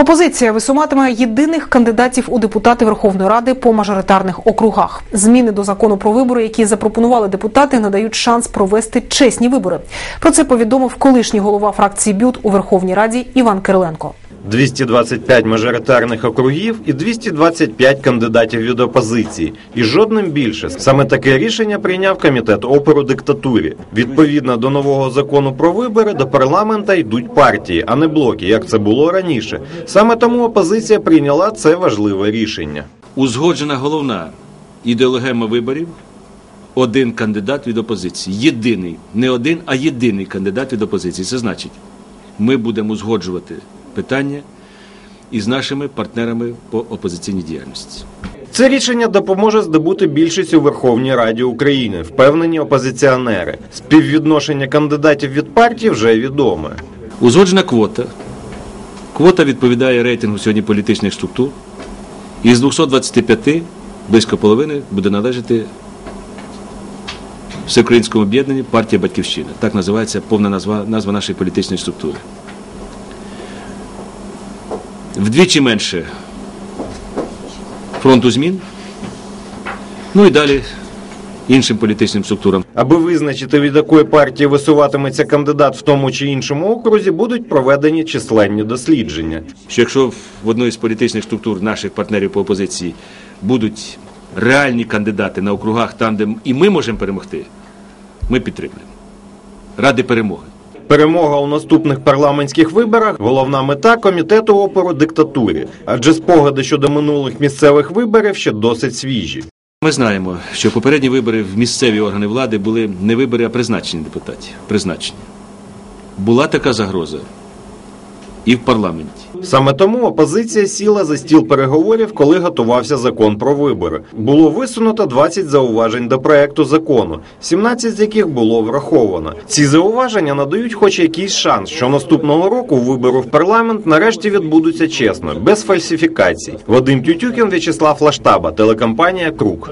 Опозиція висуватиме єдиних кандидатів у депутати Верховної Ради по мажоритарних округах. Зміни до закону про вибори, які запропонували депутати, надають шанс провести чесні вибори. Про це повідомив колишній голова фракції БЮТ у Верховній Раді Іван Кириленко. 225 мажоритарних округів і 225 кандидатів від опозиції. І жодним більше. Саме таке рішення прийняв комітет опору диктатурі. Відповідно до нового закону про вибори до парламента йдуть партії, а не блоки, як це було раніше. Саме тому опозиція прийняла це важливе рішення. Узгоджена головна ідеологема виборів. Один кандидат від опозиції. Єдиний, не один, а єдиний кандидат від опозиції. Це значить, ми будемо узгоджувати питання із нашими партнерами по опозиційній діяльності. Це рішення допоможе здобути більшість у Верховній Раді України, впевнені опозиціонери. Співвідношення кандидатів від партії вже відоме. Узгоджена квота. Квота відповідає рейтингу сьогодні політичних структур. Із 225 близько половини буде належати Всеукраїнському об'єднанні партія Батьківщина. Так називається повна назва, назва нашої політичної структури. Вдвічі менше фронту змін. Ну і далі іншим політичним структурам. Аби визначити, від якої партії висуватиметься кандидат в тому чи іншому окрузі, будуть проведені численні дослідження. що якщо в одної з політичних структур наших партнерів по опозиції будуть реальні кандидати на округах там, де і ми можемо перемогти, ми підтримуємо. Ради перемоги. Перемога у наступних парламентських виборах головна мета комітету опору диктатурі, адже спогади щодо минулих місцевих виборів ще досить свіжі. Ми знаємо, що попередні вибори в місцеві органи влади були не вибори, а призначені депутатів. Призначені Була така загроза і в парламенті. Саме тому опозиція сіла за стіл переговорів, коли готувався закон про вибори. Було висунуто 20 зауважень до проекту закону, 17 з яких було враховано. Ці зауваження надають хоч якийсь шанс, що наступного року вибори в парламент нарешті відбудуться чесно, без фальсифікацій. Вадим Тютюкін, В'ячеслав Лаштаба, телекомпанія Круг.